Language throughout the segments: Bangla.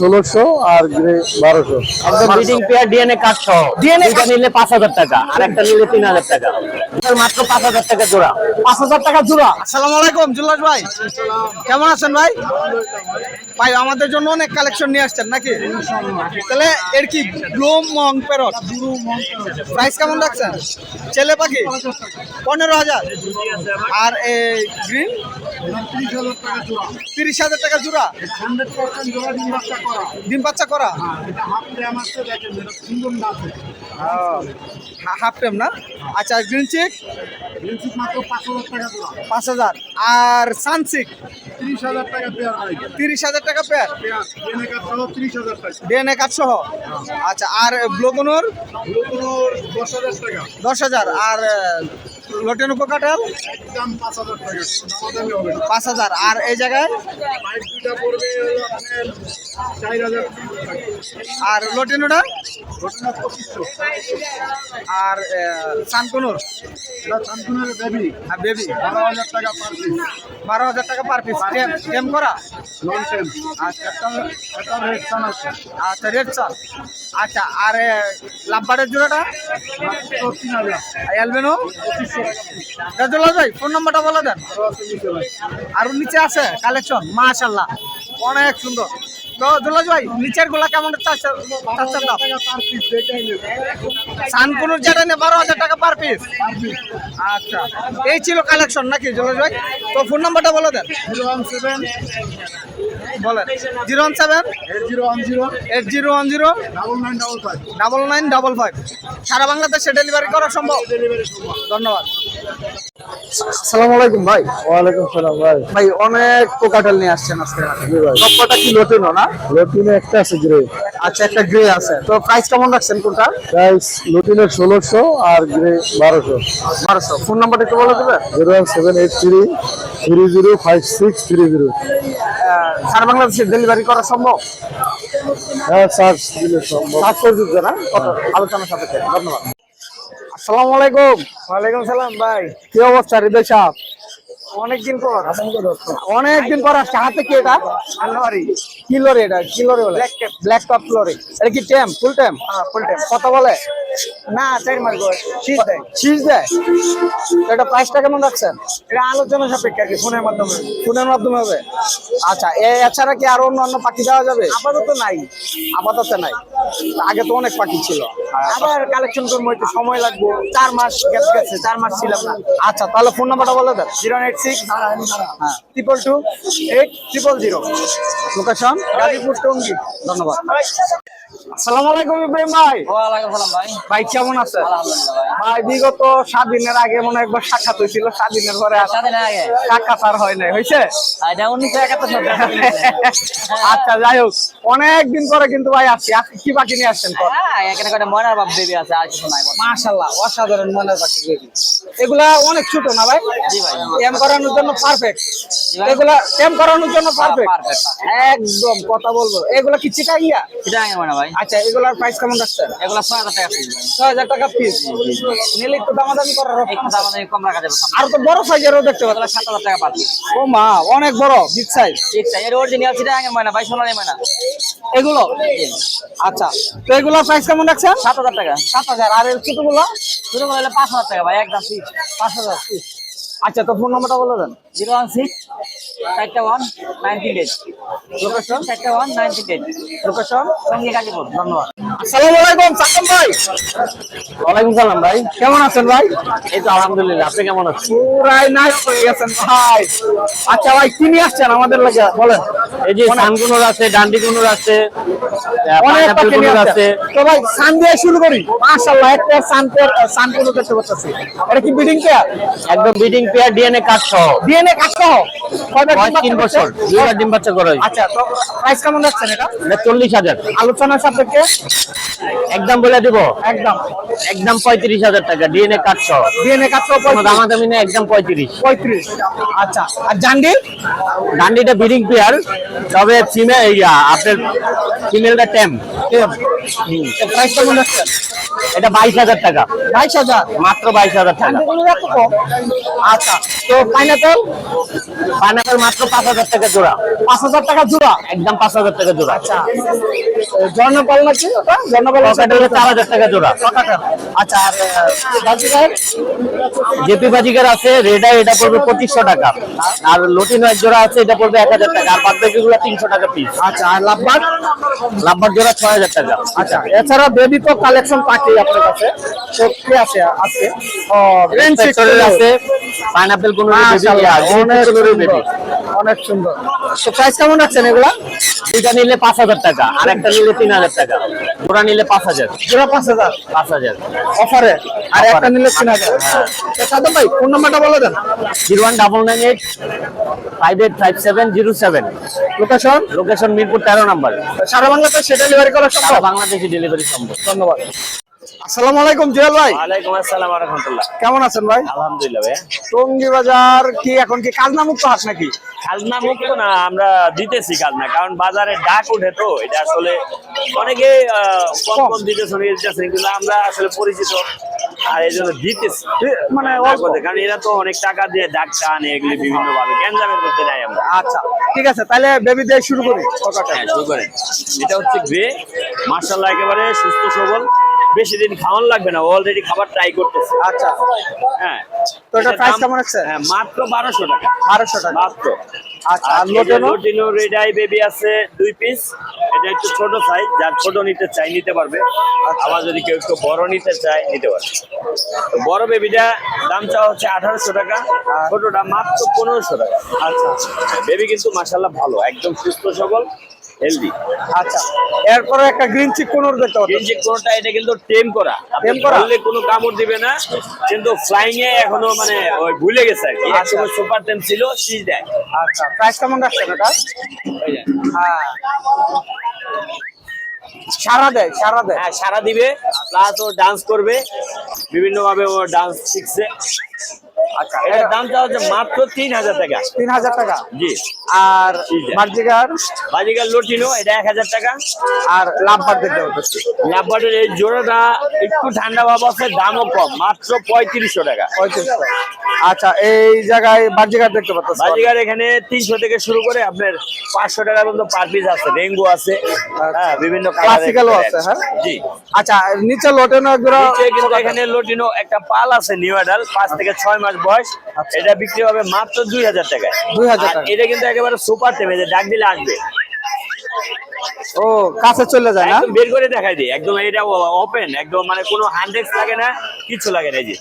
ষোলোশো আর গ্রে বারোশো। পেয়ার ডিএনএ কার্ড সহ। DNA নিলে পাঁচ হাজার টাকা আর একটা নিলে তিন হাজার টাকা। মাত্র পাঁচ হাজার টাকা জোড়া। পাঁচ হাজার টাকা জোড়া। আসসালামু আলাইকুম জুল্লাস ভাই। কেমন আছেন ভাই? ভাই, আমাদের জন্য অনেক কালেকশন নিয়ে আসছেন নাকি? তাহলে এর কি ব্লুম, মং প্যারট প্রাইস কেমন রাখছেন? ছেলে পাখি? পনেরো হাজার। আর এই গ্রিন তিরিশ হাজার টাকা জোড়া। ডিম বাচ্চা করা? হাফ প্রেম না? আচ্ছা গ্রিন চিক পাঁচ হাজার আর সানসিক তিরিশ হাজার টাকা পেয়ার ডিএনএ কার্ড সহ আচ্ছা আর ব্লগনোর দশ হাজার। আর লটেনুকো কাটাল পাঁচ হাজার আর এই জায়গায়? আর লটেনুটা? আর সানকনুর আর বেবি? বারো হাজার টাকা পার পিস। টেম করা? আচ্ছা। আচ্ছা রেড চাল আচ্ছা আর লাভবারের জোড়াটা? অ্যালবেনো? রাজুল্লাহ ভাই ফোন নাম্বারটা বলে দেন। আর নিচে আছে কালেকশন মাশাল্লাহ অনেক সুন্দর। তো দুলাজ ভাই, নিচেরগুলা কেমন যেটা বারো হাজার টাকা পার পিস আচ্ছা। এই ছিল কালেকশন নাকি জুলাজ ভাই? তো ফোন নাম্বারটা বলে দেন। বলেন। Zero one seven? Eight zero one zero? Double nine double five. সারা বাংলাদেশে ডেলিভারি করা সম্ভব? ধন্যবাদ। আসসালামু আলাইকুম ভাই। ওয়ালাইকুম সালাম ভাই। ভাই অনেক কোকাটেল নিয়ে আসছেন আজকে কি লটিনো না? লটিনে একটা আছে গ্রে আচ্ছা একটা গ্রে আছে। তো প্রাইস কেমন রাখছেন কোনটা? প্রাইস লটিনের ষোলোশো আর গ্রে বারোশো। বারোশো। ফোন নাম্বারটা একটু বলে দেবেন? Zero seven eight three three zero five six three zero. সারা বাংলাদেশে ডেলিভারি করা সম্ভব? হ্যাঁ চার্জ দিলে সম্ভব। প্রযুক্ত না? আলোচনা সাপেক্ষে। ধন্যবাদ। আসসালামু আলাইকুম। ওয়ালাইকুম সালাম ভাই। কি অবস্থা হৃদয় সাহ? অনেকদিন পর। অনেকদিন পর আসছে। হাতে কি এটা? লরি। কি লরি এটা? কি লরি বলে? Black top lory. এটা কি টেম ফুল টেম ফুল টেম কত বলে? না চার মাস বয়স। শীষ দেয়? শীষ দেয়। এটা প্রাইসটা কেমন রাখছেন? এটা আলোচনা সাপেক্ষে আর কি ফোনের মাধ্যমে। ফোনের মাধ্যমে হবে। আচ্ছা এ এছাড়া কি আরও অন্য অন্য পাখি দেওয়া যাবে? আপাতত নাই। আপাতত নাই। আগে তো অনেক পাখি ছিল। আবার কালেকশন করব একটু সময় লাগবে। চার মাস গেছে গেছে চার মাস ছিলাম না। আচ্ছা তাহলে ফোন নাম্বারটা বলে দেন। জিরো এইট সিক্স হ্যাঁ। Triple two eight triple zero. Location? Gazipur Tongi. ধন্যবাদ। আসসালামু আলাইকুম ইব্রাহিম ভাই। ওয়ালাইকুম সালাম ভাই। ভাই কেমন আছে? ভাই বিগত সাত দিনের আগে মনে হয় একবার সাক্ষাৎ হয়েছিল সাত দিনের পরে সাক্ষাৎ আর হয় নাই। হয়েছে? আচ্ছা যাই হোক অনেক দিন পরে কিন্তু ভাই আসছি। আজকে কি বাকি নিয়ে আসছেন? হ্যাঁ এখানে কয়টা ময়নার বাপ দেবী আছে আর কিছু নাই মাশাল্লাহ অসাধারণ মনের পাখি বেবি এগুলা অনেক ছোট না ভাই? জি ভাই। টেম করানোর জন্য পারফেক্ট এগুলা টেম করানোর জন্য পারফেক্ট একদম কথা বলব। এগুলা কি ইয়া ভাই। আচ্ছা এগুলার প্রাইস কেমন রাখছেন এগুলো ছয় হাজার টাকা পিস ভাই ছয় হাজার টাকা পিস নিলে একটু দামাদামি করার একটু দাম আমাদের কম রাখা যাবে আর তো বড় সাইজেরও দেখতে পাচ্ছি। এগুলো সাত হাজার টাকা পাচ্ছি। ও মা অনেক বড় বিগ সাইজ ঠিক আছে এর অরিজিনাল সেটা আগে ময়না ভাই সোনালি ময়না। এগুলো? আচ্ছা তো এগুলো প্রাইস কেমন রাখছেন? সাত হাজার টাকা। সাত হাজার আর এর ছোটগুলো? করলে পাঁচ হাজার টাকা ভাই একদম ফিক্স পাঁচ হাজার আচ্ছা তো ফোন নাম্বারটা বলে দেন। জিরো ওয়ান সিক্স চারটা ওয়ান নাইন তিন লোকেশন? চারটা ওয়ান নাইন তিন লোকেশন? সঙ্গে গাজীপুর। ধন্যবাদ। আসসালামু আলাইকুম সাকিব ভাই। ওয়ালাইকুম সালাম ভাই। কেমন আছেন ভাই? এই তো আলহামদুলিল্লাহ আপনি কেমন আছেন? পুরাই নাইস হয়ে গেছেন ভাই। আচ্ছা ভাই কি নিয়ে আসছেন আমাদের লাগে? বলেন। এই যে সানকুনুর আছে ডান্ডি কুনুর আছে অনেক পাখি নিয়ে আছে। তো ভাই সান দিয়ে শুরু করি। মাশাআল্লাহ একটা সানপের সানপুর দেখতে পাচ্ছি। এটা কি বিডিং কেয়ার একদম বিডিং পেয়ার ডিএনএ কার্ড সহ ডিএনএ কাট সহ তিন বছর। দুইবার ডিম বাচ্চা করা আচ্ছা তো প্রাইস কেমন রাখছেন এটা? এটা চল্লিশ হাজার। আলোচনার সাপেক্ষে? একদম বলে দিব? একদম। একদম পঁয়ত্রিশ হাজার টাকা ডিএনএ সহ। ডিএনএ কাট সহ কোনো দামাদামি একদম পঁয়ত্রিশ। পঁয়ত্রিশ। আচ্ছা আর জান্ডি ডান্ডিটা বিডিং পেয়ার তবে ফিমেল আপনার ফিমেলটা টেম। প্রাইস কেমন রাখছেন এটা বাইশ হাজার টাকা। বাইশ হাজার? মাত্র বাইশ হাজার টাকা। আচ্ছা তো পাইনাপেল পাইনাপেল মাত্র পাঁচ হাজার টাকা জোড়া। পাঁচ হাজার টাকা জোড়া? একদম পাঁচ হাজার টাকা জোড়া। আচ্ছা। জর্নপাল নাকি ওটা? পকেটে চার হাজার টাকা জোড়া। আচ্ছা আর বাজিকার জেপি বাজিকার আছে রেডা এটা পড়বে পঁচিশশো টাকা। আর লটিনো এক জোড়া আছে এটা পড়বে এক হাজার টাকা। আর বাদ বাকিগুলো তিনশো টাকা পিস আচ্ছা আর লাভবাদ লাভবার জোড়া ছয় হাজার টাকা। আচ্ছা এছাড়া বেবি তো কালেকশন পাখি আপনার কাছে। কি আছে আজকে। ও আছে। পাইনাপেল কোন অনেক সুন্দর প্রাইস কেমন রাখছেন এগুলা? দুইটা নিলে পাঁচ হাজার টাকা আর একটা নিলে তিন হাজার টাকা। জোড়া নিলে পাঁচ হাজার। জোড়া পাঁচ হাজার? পাঁচ হাজার। অফারে? আর একটা নিলে তিন হাজার। সাদম ভাই ফোন নাম্বারটা বলে দেন। Zero one double nine eight five eight five seven zero seven. Location location Mirpur তেরো নাম্বার। সারা বাংলাতে সে ডেলিভারি করা সম্ভব? বাংলাদেশে ডেলিভারি সম্ভব। ধন্যবাদ। আসসালামু আলাইকুম জুয়েল ভাই। ওয়ালাইকুম আসসালাম রহমতুল্লাহ। কেমন আছেন ভাই? আলহামদুলিল্লাহ ভাই। টঙ্গি বাজার কি এখন কি কাজনা মুক্ত হাট নাকি? খাজনা মুক্ত না আমরা দিতেছি খাজনা কারণ বাজারে ডাক উঠে তো এটা আসলে অনেকে কম কম। দিতেছে দিতেছে কিন্তু আমরা আসলে পরিচিত আর এই জন্য দিতেছি। মানে ওঠে, কারণ এরা তো অনেক টাকা দিয়ে ডাক টানে এগুলি বিভিন্ন ভাবে গ্যাঞ্জামের করতে নাই আমরা। আচ্ছা ঠিক আছে তাহলে বেবি দিয়ে শুরু করি হ্যাঁ শুরু করেন। এটা হচ্ছে গ্রে মার্শাল্লাহ একেবারে সুস্থ সবল। বেশি দিন খাওয়ান লাগবে না অলরেডি খাবার ট্রাই করতেছে। আচ্ছা। হ্যাঁ। তো এটা দাম- কেমন আছে? হ্যাঁ মাত্র বারোশো টাকা। বারোশো টাকা। মাত্র। আচ্ছা আর লোটেনো লোটিনো রেডাই বেবি আছে দুই পিস এটা একটু ছোট সাইজ যার ছোট নিতে চাই নিতে পারবে। আবার যদি কেউ একটু বড় নিতে চায় নিতে পারবে। তো বড় বেবিটা দাম চাওয়া হচ্ছে আঠারোশো টাকা। ছোটটা মাত্র পনেরোশো টাকা। আচ্ছা। বেবি কিন্তু মাসাল্লাহ ভালো একদম সুস্থ সবল। হেলদি আচ্ছা এরপরে একটা গ্রিন চিক কোনোর দেখতে পাচ্ছি কিন্তু কোনটা এটা কিন্তু টেম করা। টেম করা? কোনো কামড় দিবে না কিন্তু ফ্লাইং এ এখনও মানে ওই ভুলে গেছে আর কি। একসময় সুপার টেম ছিল সিজ দেয়। আচ্ছা প্রাইস কেমন রাখছেন এটা? হ্যাঁ। সারা দেয় সারা দেয়। হ্যাঁ সারা দিবে প্লাস ও ডান্স করবে। বিভিন্ন ভাবে ও ডান্স শিখছে। আচ্ছা এটার দামটা হচ্ছে মাত্র তিন হাজার টাকা। তিন হাজার টাকা। জি। আর লটিনো এটা এক হাজার টাকা। আর লাভবার দেখতে পাচ্ছি ল্যাপবার্ডের এই জোড়াটা একটু ঠান্ডা ভাব আছে দামও কম মাত্র পঁয়ত্রিশশো টাকা। পঁয়ত্রিশশো। আচ্ছা এই জায়গায় বার্জিগার দেখতে পাচ্ছি এখানে তিনশো থেকে শুরু করে আপনার পাঁচশো টাকা পর্যন্ত পার পিস আছে রেঙ্গো আছে হ্যাঁ বিভিন্ন colour এর Classical ও আছে, হ্যাঁ? জি। আচ্ছা নিচে লোটেনো কিন্তু এখানে লটিনো একটা পাল আছে নিউ অ্যাডাল পাঁচ থেকে ছয় মাস বয়স এটা বিক্রি হবে মাত্র দুই হাজার টাকায়। 2000 আর টাকা। এটা কিন্তু একেবারে সুপার টেমে যে ডাক দিলে আসবে। ও কাছে চলে যায় না? বের করে দেখাই দিই। একদম এটা ওপেন একদম মানে কোনো হান্ড্রেড লাগে না কিছু লাগে না এই যে।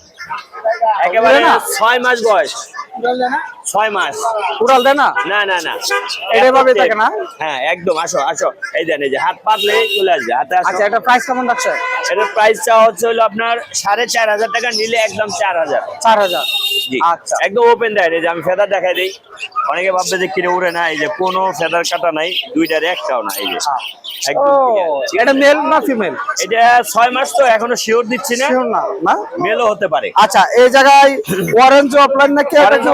একেবারে না? ছয় মাস বয়স। ছয় মাস। উড়াল দেয় না? না না না। এটা থাকে না? হ্যাঁ একদম। আসো আসো। এই দেন এই যে হাত পাতলে চলে আসবে। হাতে আচ্ছা এটা প্রাইস কেমন রাখছে এটার প্রাইস চাওয়া হচ্ছে হলো আপনার সাড়ে চার হাজার টাকা নিলে একদম চার হাজার। চার হাজার। আচ্ছা। একদম ওপেন দেয় যে আমি ফেদার দেখাই দিই। অনেকে ভাববে যে কিনে উড়ে না এই যে কোনো ফেদার কাটা নাই দুইটার একটাও না এই যে। একদম এটা মেল না ফিমেল এটা ছয় মাস তো এখনও শিওর দিচ্ছি না। না মেলও হতে পারে। আচ্ছা এই জায়গায় অরেঞ্জ অফলাইন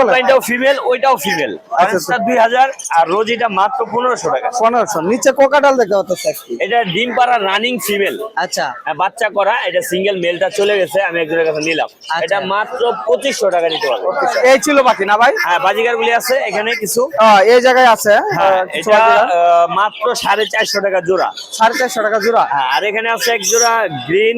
অনলাইনটাও ফিমেল ওইটাও ফিমেল আচ্ছা। অরেঞ্জটা দুই হাজার আর রোজিটা মাত্র পনেরোশো টাকা। পনেরোশো। নিচে কোকাটাল দেখতে পাচ্ছি। এটা ডিম পাড়া রানিং ফিমেল আচ্ছা। বাচ্চা করা এটা সিঙ্গেল মেলটা চলে গেছে আমি একজনের কাছে নিলাম। আচ্ছা। এটা মাত্র পঁচিশশো টাকা নিতে পারব। এই ছিল বাকি না ভাই? হ্যাঁ বাজিকার গুলি আছে এখানে কিছু। এই জায়গায় আছে হ্যাঁ, কিছু এটা মাত্র সাড়ে চারশো টাকা জোড়া। সাড়ে চারশো টাকা জোড়া। হ্যাঁ আর এখানে আছে এক জোড়া গ্রিন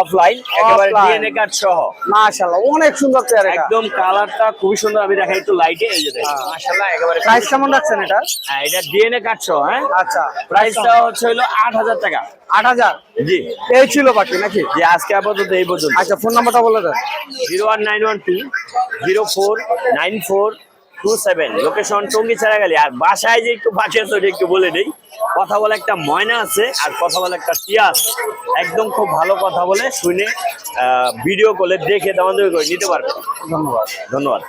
অফলাইন একেবারে। ডিএনএ কার্ড সহ। মাশাআল্লাহ অনেক সুন্দর এটা। একদম কালারটা খুবই সুন্দর আমি দেখাই একটু লাইটে এই যে দেখেন। মাশাআল্লাহ একেবারে প্রাইস কেমন রাখছেন এটা? হ্যাঁ এটা ডিএনএ কার্ড সহ হ্যাঁ? আচ্ছা। প্রাইসটা হচ্ছে হলো আট হাজার টাকা। আট হাজার? জি। এই ছিল বাকি নাকি? যে আজকে আপাতত এই পর্যন্ত। আচ্ছা ফোন নাম্বারটা বলে দেন। Zero one nine one two zero four nine four two seven. Location Tongi ছাড়াগালি। আর বাসায় যে একটু পাশে আছে ওটা একটু বলে দিই। কথা বলে একটা ময়না আছে আর কথা বলে একটা টিয়া একদম খুব ভালো কথা বলে শুনে ভিডিও কলে দেখে দামাদামি করে নিতে পারবে। ধন্যবাদ। ধন্যবাদ।